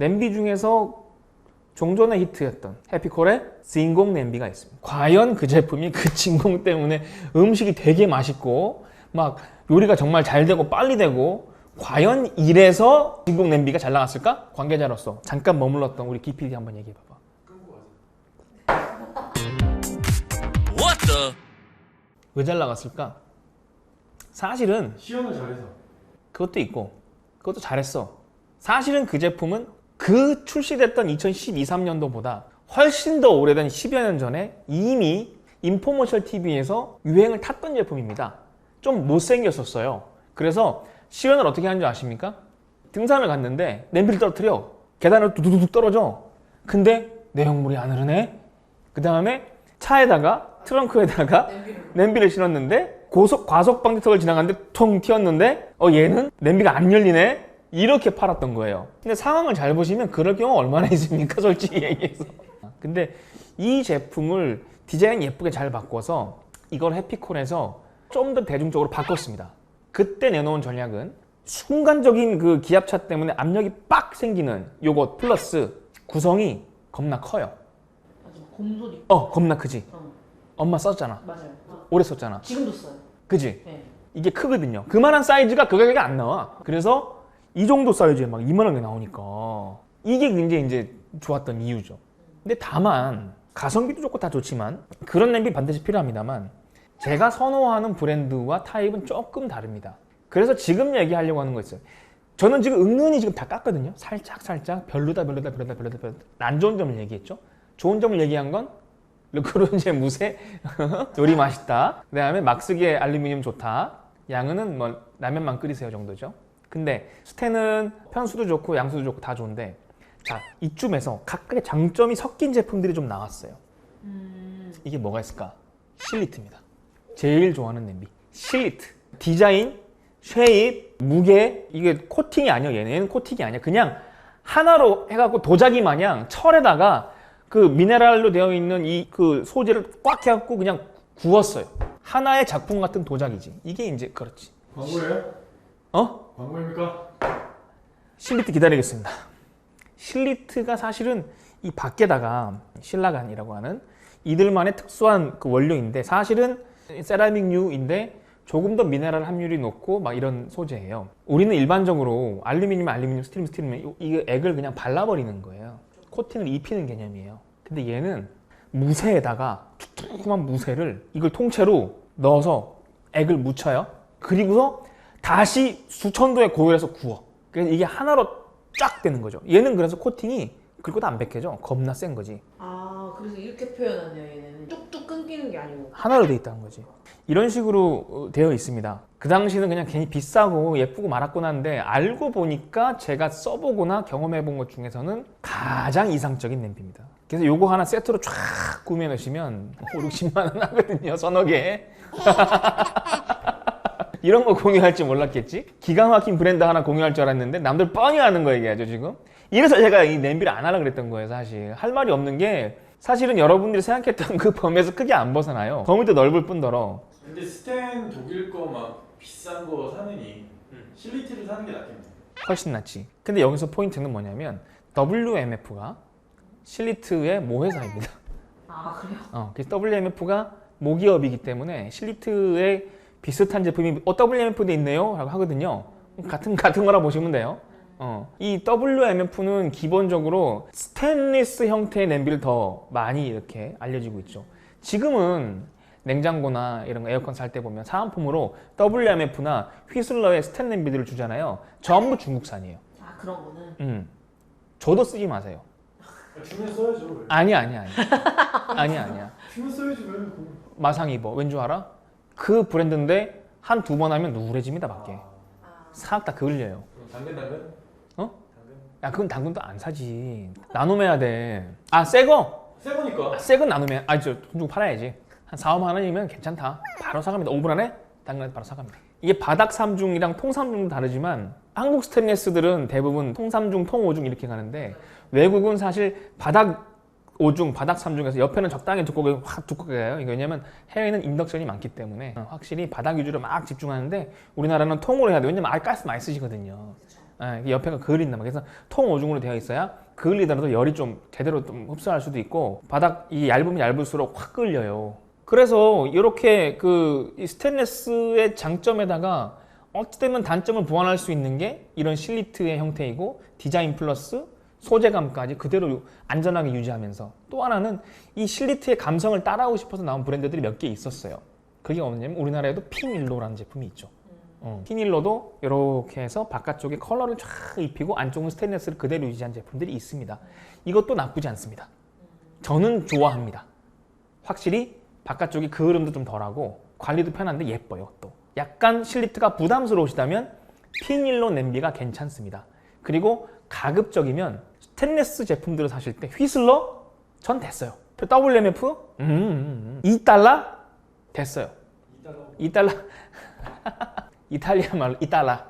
냄비 중에서 종전에 히트였던 해피콜의 진공 냄비가 있습니다. 과연 그 제품이 그 진공 때문에 음식이 되게 맛있고 막 요리가 정말 잘 되고 빨리 되고 과연 이래서 진공 냄비가 잘 나갔을까? 관계자로서 잠깐 머물렀던 우리 기PD 한번 얘기해 봐봐. What the? 왜잘 나갔을까? 사실은 시연을 잘해서 그것도 있고 그것도 잘했어. 사실은 그 제품은 그 출시됐던 2012, 3년도보다 훨씬 더 오래된 10여 년 전에 이미 인포머셜 TV에서 유행을 탔던 제품입니다. 좀 못생겼었어요. 그래서 시연을 어떻게 하는 줄 아십니까? 등산을 갔는데 냄비를 떨어뜨려. 계단을 두두둑 떨어져. 근데 내용물이 안 흐르네. 그 다음에 차에다가 트렁크에다가 냄비를 실었는데 고속 과속 방지턱을 지나갔는데 통 튀었는데 어 얘는 냄비가 안 열리네 이렇게 팔았던 거예요. 근데 상황을 잘 보시면 그럴 경우 얼마나 있습니까 솔직히 얘기해서. 근데 이 제품을 디자인 예쁘게 잘 바꿔서 이걸 해피콜에서 좀 더 대중적으로 바꿨습니다. 그때 내놓은 전략은 순간적인 그 기압차 때문에 압력이 빡 생기는 요것 플러스 구성이 겁나 커요. 맞아. 곰소리. 어 겁나 크지. 어, 엄마 썼잖아. 맞아요. 오래 썼잖아. 지금도 써요. 그지? 네. 이게 크거든요. 그만한 사이즈가 그 가격에 안 나와. 그래서 이 정도 사이즈에 막 2만 원이 나오니까 이게 굉장히 이제 좋았던 이유죠. 근데 다만 가성비도 좋고 다 좋지만 그런 냄비 반드시 필요합니다만 제가 선호하는 브랜드와 타입은 조금 다릅니다. 그래서 지금 얘기하려고 하는 거 있어요. 저는 지금 은근히 지금 다 깠거든요. 살짝 살짝 별로다 별로다 별로다 별로다 별로다. 안 좋은 점을 얘기했죠. 좋은 점을 얘기한 건 르크론제 무쇠 요리 맛있다. 그 다음에 막 쓰기에 알루미늄 좋다. 양은 뭐 라면만 끓이세요 정도죠. 근데 스테는 편수도 좋고 양수도 좋고 다 좋은데 자 이쯤에서 각각의 장점이 섞인 제품들이 좀 나왔어요. 음, 이게 뭐가 있을까? 실리트입니다. 제일 좋아하는 냄비. 실리트. 디자인, 쉐입, 무게. 이게 코팅이 아니야. 얘는 코팅이 아니야. 그냥 하나로 해갖고 도자기 마냥 철에다가 그 미네랄로 되어 있는 이 그 소재를 꽉 해갖고 그냥 구웠어요. 하나의 작품 같은 도자기지. 이게 이제 그렇지. 광고예요? 어? 광고입니까? 실리트 기다리겠습니다. 실리트가 사실은 이 밖에다가 신라간이라고 하는 이들만의 특수한 그 원료인데 사실은 세라믹류인데 조금 더 미네랄 함유율이 높고 막 이런 소재예요. 우리는 일반적으로 알루미늄, 알루미늄, 스틸, 스틸 이 액을 그냥 발라버리는 거예요. 코팅을 입히는 개념이에요. 근데 얘는 무쇠에다가 툭툭한 무쇠를 이걸 통째로 넣어서 액을 묻혀요. 그리고서 다시 수천 도의 고열에서 구워. 그래서 이게 하나로 쫙 되는 거죠. 얘는 그래서 코팅이 그리고 안 벗겨져. 겁나 센 거지. 아 그래서 이렇게 표현하네요 얘네는. 뚝뚝 끊기는 게 아니고. 하나로 돼 있다는 거지. 이런 식으로 어, 되어 있습니다. 그 당시는 그냥 괜히 비싸고 예쁘고 말았구나 한데 알고 보니까 제가 써보거나 경험해본 것 중에서는 가장 이상적인 냄비입니다. 그래서 요거 하나 세트로 쫙 구매해 놓으시면 5, 60만 원 하거든요. 서너 개. 이런 거 공유할 줄 몰랐겠지? 기가 막힌 브랜드 하나 공유할 줄 알았는데 남들 뻔히 아는 거 얘기하죠 지금? 이래서 제가 이 냄비를 안 하려고 그랬던 거예요 사실 할 말이 없는 게 사실은 여러분들이 생각했던 그 범위에서 크게 안 벗어나요 범위도 넓을 뿐더러 근데 스텐 독일 거 막 비싼 거 사느니 실리티를 사는 게 낫겠네. 훨씬 낫지 근데 여기서 포인트는 뭐냐면 WMF가 실리트의 모회사입니다 아 그래요? 어, 그래서 WMF가 모기업이기 때문에 실리트에 비슷한 제품이 어 WMF도 있네요 라고 하거든요 같은 같은 거라 보시면 돼요 어, 이 WMF는 기본적으로 스테인리스 형태의 냄비를 더 많이 이렇게 알려지고 있죠 지금은 냉장고나 이런 거 에어컨 살 때 보면 사은품으로 WMF나 휘슬러의 스텐 냄비들을 주잖아요 전부 중국산이에요 아 그런 거는. 음. 저도 쓰지 마세요 아, 주면 써야죠. 왜? 아니야 아니야 아니야 아니야 아니야 주면 써야지 왜? 마상 입어. 왠 줄 알아? 그 브랜드인데 한 두 번 하면 누래집니다 밖에. 아, 싹다 그을려요. 당근 당근? 어? 당근. 야 그건 당근도 안 사지. 나눔해야 돼. 아 새거. 새 거니까. 아, 새건 나눔해. 아저돈 주고 팔아야지. 한 4, 5만 원이면 괜찮다. 바로 사갑니다. 5분 안에 당근한테 바로 사갑니다. 이게 바닥 삼중이랑 통 삼중도 다르지만 한국 스테인레스들은 대부분 통 삼중, 통 오중 이렇게 가는데 외국은 사실 바닥 5중, 바닥 3중에서 옆에는 적당히 두껍게 확 두껍게 가요. 이게 왜냐면 해외는 인덕션이 많기 때문에 어, 확실히 바닥 위주로 막 집중하는데 우리나라는 통으로 해야 돼. 왜냐면 아예 가스 많이 쓰시거든요. 예, 이 옆에가 말이에요. 그래서 통 오중으로 되어 있어야 그을리더라도 열이 좀 제대로 좀 흡수할 수도 있고 바닥 이 얇으면 얇을수록 확 끌려요. 그래서 이렇게 그이 스테인레스의 장점에다가 어찌되면 단점을 보완할 수 있는 게 이런 실리트의 형태이고 디자인 플러스 소재감까지 그대로 안전하게 유지하면서 또 하나는 이 실리트의 감성을 따라오고 싶어서 나온 브랜드들이 몇 개 있었어요. 그게 뭐냐면 우리나라에도 피닐로라는 제품이 있죠. 어, 피닐로도 이렇게 해서 바깥쪽에 컬러를 쫙 입히고 안쪽은 스테인레스를 그대로 유지한 제품들이 있습니다. 이것도 나쁘지 않습니다. 저는 좋아합니다. 확실히 바깥쪽이 그을음도 좀 덜하고 관리도 편한데 예뻐요 또. 약간 실리트가 부담스러우시다면 피닐로 냄비가 괜찮습니다. 그리고 가급적이면 스테인레스 제품들을 사실 때 휘슬러 전 됐어요. WMF 음, 음, 음. 2달러 됐어요. 이따가 2달러 이탈리아 말로 2달러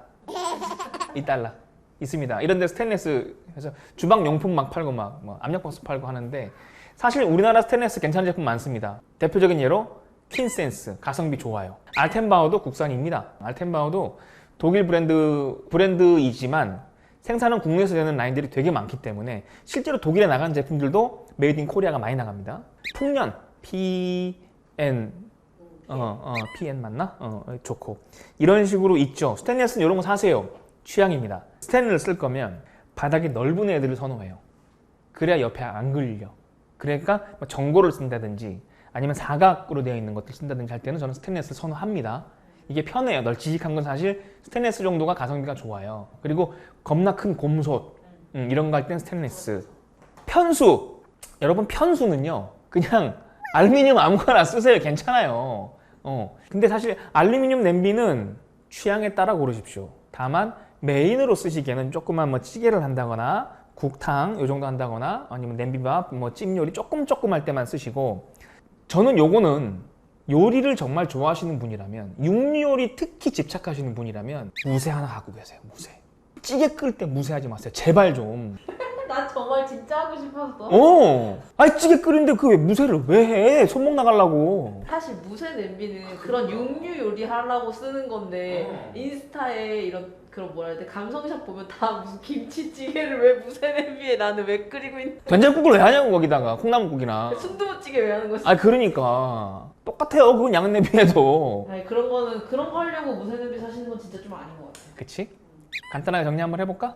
2달러 있습니다. 이런 데 스테인레스 해서 주방 용품 막 팔고 막 뭐 압력밥솥 팔고 하는데 사실 우리나라 스테인레스 괜찮은 제품 많습니다. 대표적인 예로 킨센스 가성비 좋아요. 알텐바우도 국산입니다. 알텐바우도 독일 브랜드 브랜드이지만 생산은 국내에서 되는 라인들이 되게 많기 때문에 실제로 독일에 나간 제품들도 메이드 인 코리아가 많이 나갑니다. 풍년 PN 어, 어, PN 맞나? 어, 어, 좋고 이런 식으로 있죠. 스테인레스는 이런 거 사세요. 취향입니다. 스테인을 쓸 거면 바닥이 넓은 애들을 선호해요. 그래야 옆에 안 걸려. 그러니까 뭐 전고를 쓴다든지 아니면 사각으로 되어 있는 것들 쓴다든지 할 때는 저는 스테인레스를 선호합니다. 이게 편해요. 널찍한 건 사실 스테인레스 정도가 가성비가 좋아요. 그리고 겁나 큰 곰솥 음, 이런 거 할 땐 스테인레스. 편수 여러분 편수는요 그냥 알루미늄 아무거나 쓰세요 괜찮아요. 어 근데 사실 알루미늄 냄비는 취향에 따라 고르십시오. 다만 메인으로 쓰시기에는 조그만 뭐 찌개를 한다거나 국탕 요 정도 한다거나 아니면 냄비밥 뭐 찜 요리 조금 조금 할 때만 쓰시고 저는 요거는 요리를 정말 좋아하시는 분이라면 육류 요리 특히 집착하시는 분이라면 무쇠 하나 갖고 계세요 무쇠 찌개 끓일 때 무쇠하지 마세요 제발 좀 나 정말 진짜 하고 싶었어. 어. 아니 찌개 끓이는데 그 왜 무쇠를 왜 해? 손목 나가려고. 사실 무쇠 냄비는 그런 육류 요리 하려고 쓰는 건데 어. 인스타에 이런 그런 뭐라 해야 돼 감성샷 보면 다 무슨 김치찌개를 왜 무쇠 냄비에 나는 왜 끓이고 있는 된장국을 왜 하냐고 거기다가 콩나물국이나. 순두부찌개 왜 하는 거지? 아 그러니까 똑같아요. 그건 양은 냄비에도. 아니 그런 거는 그런 거 하려고 무쇠 냄비 사시는 건 진짜 좀 아닌 것 같아. 그치? 간단하게 정리 한번 해볼까?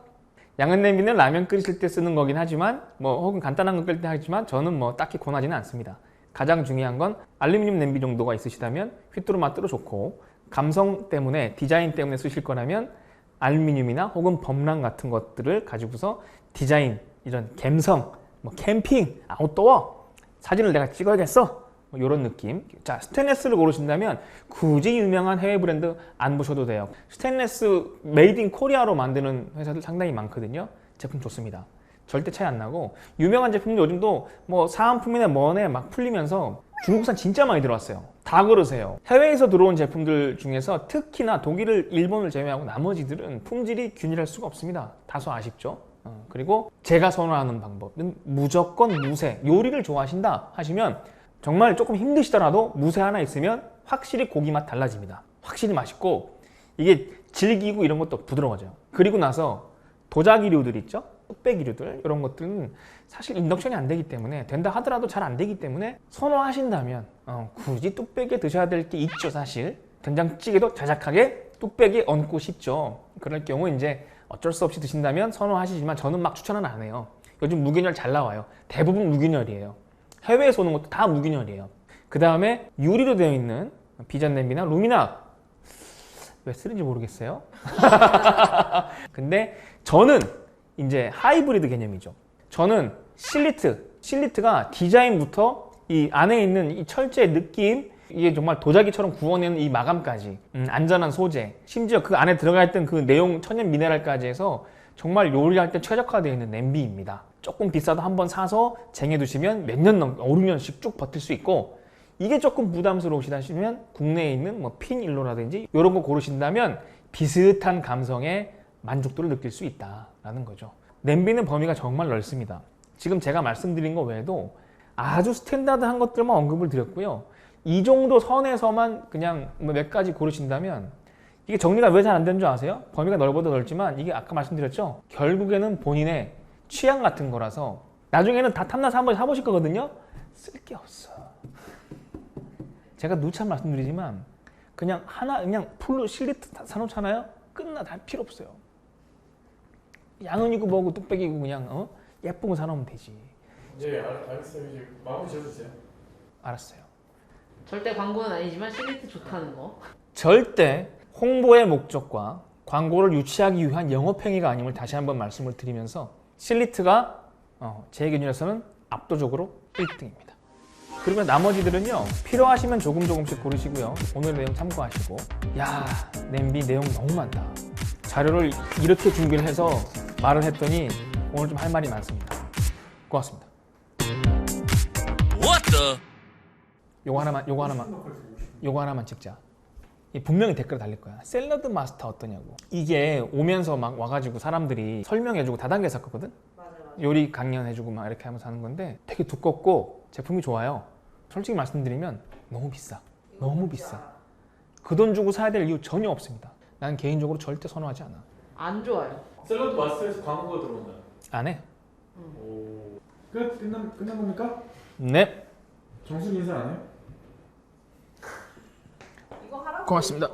양은 냄비는 라면 끓이실 때 쓰는 거긴 하지만 뭐 혹은 간단한 거 끓일 때 하지만 저는 뭐 딱히 권하지는 않습니다. 가장 중요한 건 알루미늄 냄비 정도가 있으시다면 휘뚜루 마뚜루 좋고 감성 때문에 디자인 때문에 쓰실 거라면 알루미늄이나 혹은 범랑 같은 것들을 가지고서 디자인 이런 감성 뭐 캠핑 아웃도어 사진을 내가 찍어야겠어. 뭐 이런 느낌. 자 스테인레스를 고르신다면 굳이 유명한 해외 브랜드 안 보셔도 돼요. 스테인레스 메이드 인 코리아로 만드는 회사들 상당히 많거든요. 제품 좋습니다. 절대 차이 안 나고 유명한 제품도 요즘도 뭐 사은품이나 뭐네 막 풀리면서 중국산 진짜 많이 들어왔어요 다 그러세요. 해외에서 들어온 제품들 중에서 특히나 독일을 일본을 제외하고 나머지들은 품질이 균일할 수가 없습니다. 다소 아쉽죠? 어, 그리고 제가 선호하는 방법은 무조건 무쇠 요리를 좋아하신다 하시면 정말 조금 힘드시더라도 무쇠 하나 있으면 확실히 고기 맛 달라집니다. 확실히 맛있고 이게 질기고 이런 것도 부드러워져요. 그리고 나서 도자기류들 있죠 뚝배기류들 이런 것들은 사실 인덕션이 안 되기 때문에 된다 하더라도 잘 안 되기 때문에 선호하신다면 어, 굳이 뚝배기에 드셔야 될 게 있죠 사실. 된장찌개도 자작하게 뚝배기에 얹고 싶죠. 그럴 경우 이제 어쩔 수 없이 드신다면 선호하시지만 저는 막 추천은 안 해요. 요즘 무균열 잘 나와요. 대부분 무균열이에요. 해외에서 오는 것도 다 무균열이에요. 그 다음에 유리로 되어 있는 비전 냄비나 루미나. 왜 쓰는지 모르겠어요. 근데 저는 이제 하이브리드 개념이죠. 저는 실리트, 실리트가 디자인부터 이 안에 있는 이 철제 느낌, 이게 정말 도자기처럼 구워내는 이 마감까지, 음, 안전한 소재, 심지어 그 안에 들어가 있던 그 내용 천연 미네랄까지 해서 정말 요리할 때 최적화되어 있는 냄비입니다. 조금 비싸도 한번 사서 쟁여두시면 몇 년 넘, 5, 6년씩 쭉 버틸 수 있고 이게 조금 부담스러우시다 하시면 국내에 있는 뭐 핀일로라든지 이런 거 고르신다면 비슷한 감성의 만족도를 느낄 수 있다라는 거죠. 냄비는 범위가 정말 넓습니다. 지금 제가 말씀드린 거 외에도 아주 스탠다드한 것들만 언급을 드렸고요. 이 정도 선에서만 그냥 뭐 몇 가지 고르신다면 이게 정리가 왜 잘 안 되는 줄 아세요? 범위가 넓어도 넓지만 이게 아까 말씀드렸죠? 결국에는 본인의 취향 같은 거라서 나중에는 다 탐나서 한번 사보실 거거든요? 쓸 게 없어. 제가 누차 말씀드리지만 그냥 하나 그냥 풀로 실리트 다 사놓잖아요? 끝나 다 필요 없어요. 양은이고 뭐고 뚝배기고 그냥 어? 예쁜 거 사놓으면 되지. 네 알, 알겠어요 이제 마무리 지어주세요 알았어요. 절대 광고는 아니지만 실리트 좋다는 거. 절대 홍보의 목적과 광고를 유치하기 위한 영업행위가 아님을 다시 한번 말씀을 드리면서 실리트가 어, 제 기준에서는 압도적으로 1등입니다. 그리고 나머지들은요 필요하시면 조금 조금씩 고르시고요 오늘 내용 참고하시고 야 냄비 내용 너무 많다 자료를 이렇게 준비를 해서 말을 했더니 오늘 좀 할 말이 많습니다 고맙습니다 What the? 요거 하나만 요거 하나만 요거 하나만 찍자. 이 분명히 댓글 달릴 거야. 샐러드 마스터 어떠냐고. 이게 오면서 막 와가지고 사람들이 설명해주고 다단계 샀거든. 요리 강연해주고 막 이렇게 하면서 하는 건데 되게 두껍고 제품이 좋아요. 솔직히 말씀드리면 너무 비싸. 너무 비싸. 그 돈 주고 사야 될 이유 전혀 없습니다. 난 개인적으로 절대 선호하지 않아. 안 좋아요. 샐러드 마스터에서 광고가 들어온다 안 해. 오. 끝? 끝난, 끝난 겁니까? 네. 정순 인사 안 해요? 이거 하라고. 고맙습니다.